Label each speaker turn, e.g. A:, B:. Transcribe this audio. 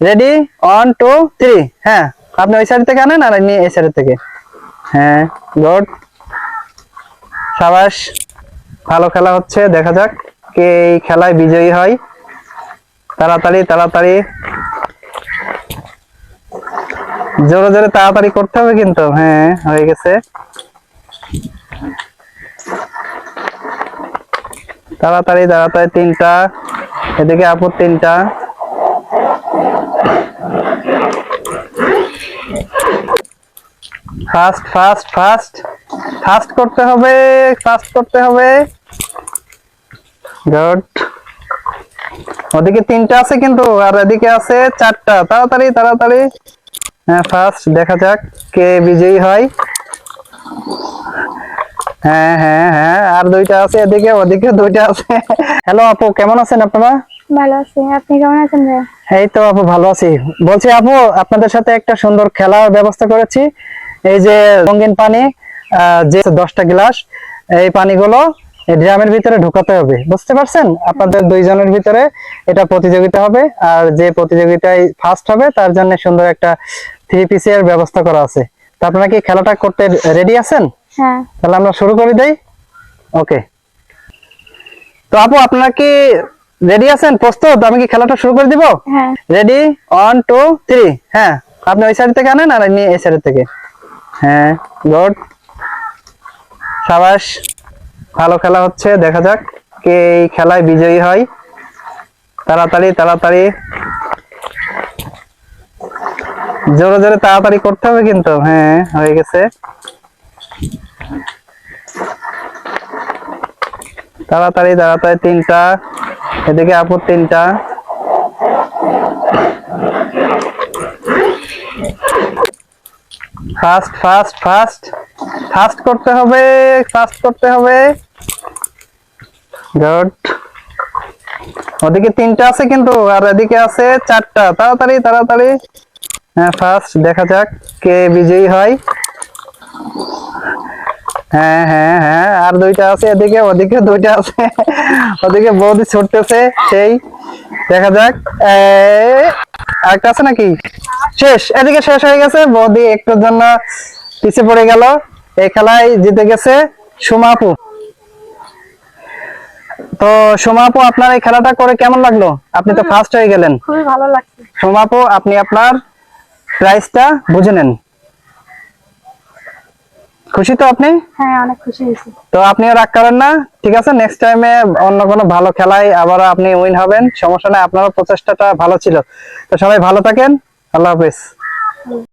A: Ready one two three হ্যাঁ আপনি ওই সাইড থেকে আনেন আর আমি এই সাইড থেকে। হ্যাঁ গুড সাবাস, ভালো খেলা হচ্ছে, দেখা যাক কে এই খেলায় বিজয়ী হয়। তাড়াতাড়ি তাড়াতাড়ি। জোরে জোরে তাড়াতাড়ি করতে হবে কিন্তু হ্যাঁ হয়ে গেছে। তাড়াতাড়ি তাড়াতাড়ি, তিনটা। এদিকে আপুর তিনটা। ফাস্ট ফাস্ট ফাস্ট ফাস্ট করতে হবে ফাস্ট করতে হবে। গুড ওদিকে তিনটা আছে কিন্তু, আর এদিকে আছে চারটা। তাড়াতাড়ি তাড়াতাড়ি। হ্যাঁ ফার্স্ট দেখা যাক কে বিজয়ী হয়। হ্যাঁ হ্যাঁ হ্যাঁ আর দুইটা আছে এদিকে, ওদিকে দুইটা আছে। হ্যালো আপু, কেমন আছেন আপনারা?
B: ভালো আছি। আপনি কেমন আছেন ভাইয়া?
A: এই তো আপু ভালো আছি। বলছি আপু আপনাদের সাথে একটা সুন্দর খেলার ব্যবস্থা করেছি। এই যে রঙিন পানি যে দশটা গ্লাস এই পানিগুলো ড্রামের ভিতরে ঢুকাতে হবে। বুঝতে পারছেন? আপনাদের দুইজনের ভিতরে এটা প্রতিযোগিতা হবে আর যে প্রতিযোগিতায় ফার্স্ট হবে তার জন্য সুন্দর একটা থ্রি পিসের ব্যবস্থা করা আছে। তো আপনারা কি খেলাটা করতে রেডি আছেন?
B: হ্যাঁ।
A: তাহলে আমরা শুরু করে দেই। ওকে তো আপু আপনারা কি রেডি আছেন? প্রস্তুত? আমি কি খেলাটা শুরু করে দিব?
B: হ্যাঁ।
A: রেডি ওয়ান টু থ্রি হ্যাঁ। আপনি ওই সাইড থেকে আনেন আর আমি এই সাইড থেকে। হ্যাঁ গুড সাবাস ভালো খেলা হচ্ছে দেখা যাক কে এই খেলায় বিজয়ী হয়। তাড়াতাড়ি তাড়াতাড়ি। জোরে জোরে তাড়াতাড়ি করতে হবে কিন্তু। হ্যাঁ হয়ে গেছে। তাড়াতাড়ি তাড়াতাড়ি তিনটা। এদিকে আপুর তিনটা ফাস্ট ফাস্ট ফাস্ট ফাস্ট করতে হবে ফাস্ট করতে হবে। গুড ওদিকে তিনটা আছে কিন্তু, আর এদিকে আছে চারটা। তাড়াতাড়ি তাড়াতাড়ি। হ্যাঁ ফার্স্ট দেখা যাক কে বিজয়ী হয়। হ্যাঁ হ্যাঁ হ্যাঁ। আর দুইটা আছে এদিকে ওদিকে দুইটা আছে। ওদিকে বৌদি ছুটতেছে সেই। দেখা যাক। এই, আরেকটা আছে নাকি? শেষ এদিকে শেষ হয়ে গেছে। বৌদি একটুর জন্য পিছিয়ে পড়ে গেল। এই খেলায় জিতে গেছে সুমাপু তো সোমাপু আপনার এই খেলাটা করে কেমন লাগল? আপনি তো ফার্স্ট হয়ে গেলেন।
B: খুবই ভালো লাগছে।
A: সোমাপু আপনি আপনার প্রাইসটা বুঝে নেন। খুশি তো আপনি?
B: হ্যাঁ অনেক খুশি হয়েছি।
A: তো আপনিও রাগ করেন না ঠিক আছে? নেক্সট টাইমে অন্য কোনো ভালো খেলায় আবার আপনি উইন হবেন। সমস্যা নাই আপনার প্রচেষ্টাটা ভালো ছিল। তো সবাই ভালো থাকেন। আল্লাহ হাফেজ।